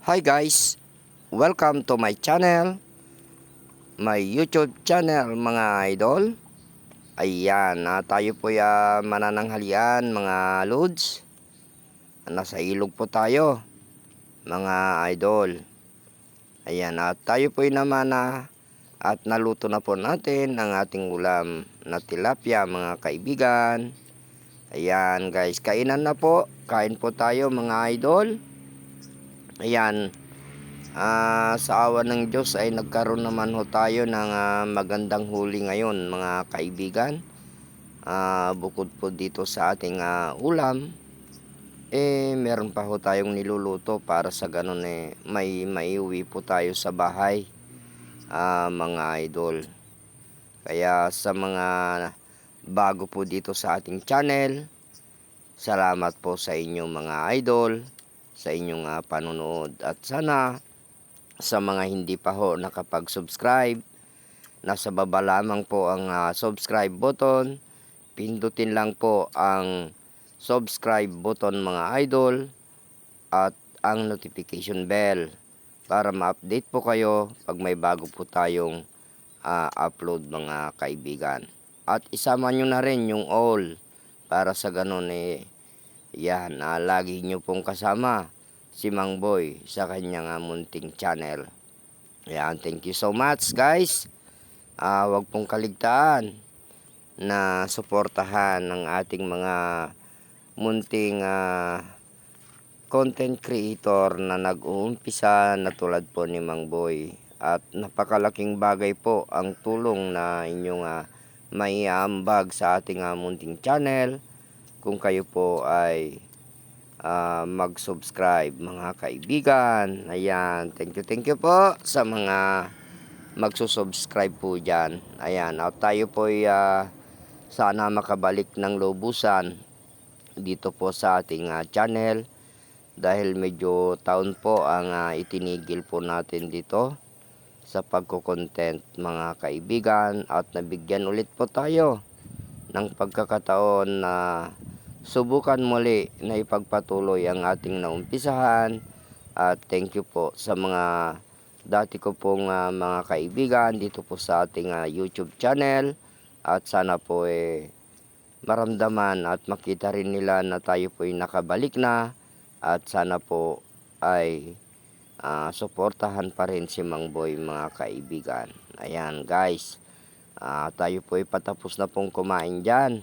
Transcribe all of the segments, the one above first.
Hi guys, welcome to my channel, my YouTube channel mga idol. Ayan, ah, tayo po ya manananghalian mga lods. Nasa ilog po tayo, mga idol. Ayan, at tayo po naman na at naluto na po natin ang ating ulam na tilapia mga kaibigan. Ayan guys, kainan na po. Kain po tayo mga idol. Ayan. Ah, sa awa ng Diyos ay nagkaroon naman ho tayo ng ah, magandang huli ngayon mga kaibigan. Ah, bukod po dito sa ating ah, ulam, eh meron pa ho tayong niluluto para sa ganun eh may maiuwi po tayo sa bahay ah, mga idol. Kaya sa mga bago po dito sa ating channel, salamat po sa inyong mga idol sa inyong uh, panonood. At sana sa mga hindi pa ho nakapag-subscribe nasa baba lamang po ang ah, subscribe button. Pindutin lang po ang subscribe button mga idol at ang notification bell para ma-update po kayo pag may bago po tayong ah, upload mga kaibigan. At isama nyo na rin yung all para sa ganun eh yan, ah, lagi nyo pong kasama si Mang Boy sa kanyang ah, munting channel. Yan, thank you so much guys. Ah, wag pong kaligtaan na suportahan ng ating mga munting ah, content creator na nag-uumpisa na tulad po ni Mang Boy. At napakalaking bagay po ang tulong na inyong ah, maiambag sa ating ah, munting channel kung kayo po ay ah, mag-subscribe mga kaibigan. Ayan, thank you, thank you po sa mga magsusubscribe po dyan. Ayan, at tayo po ay ah, sana makabalik ng lubusan dito po sa ating ah, channel dahil medyo taon po ang ah, itinigil po natin dito sa pagko-content mga kaibigan at nabigyan ulit po tayo ng pagkakataon na subukan muli na ipagpatuloy ang ating naumpisahan at thank you po sa mga dati ko pong ah, mga kaibigan dito po sa ating ah, YouTube channel at sana po eh maramdaman at makita rin nila na tayo po ay nakabalik na at sana po ay ah, suportahan pa rin si Mang Boy mga kaibigan. Ayan guys, ah, tayo po ay patapos na pong kumain dyan.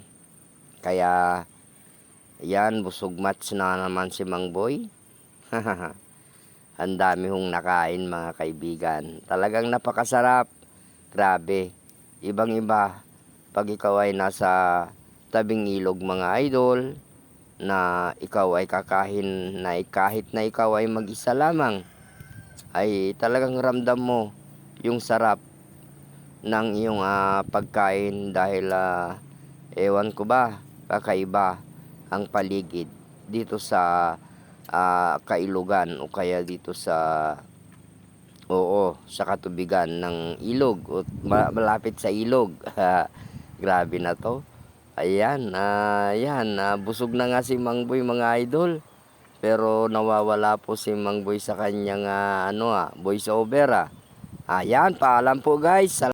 Kaya yan, busog match na naman si Mang Boy. Ang dami hong nakain mga kaibigan. Talagang napakasarap. Grabe. Ibang iba pag ikaw ay nasa tabing ilog mga idol na ikaw ay kakahin na kahit na ikaw ay mag-isa lamang ay talagang ramdam mo yung sarap ng iyong ah, pagkain dahil ah, ewan ko ba kakaiba ang paligid dito sa ah, kailugan o kaya dito sa oo sa katubigan ng ilog o ma- malapit sa ilog grabe na to ayan ah, yan ah, busog na nga si Mang Boy mga idol pero nawawala po si Mang Boy sa kanyang ah, ano ah, voice over ah. Ayan, paalam po guys.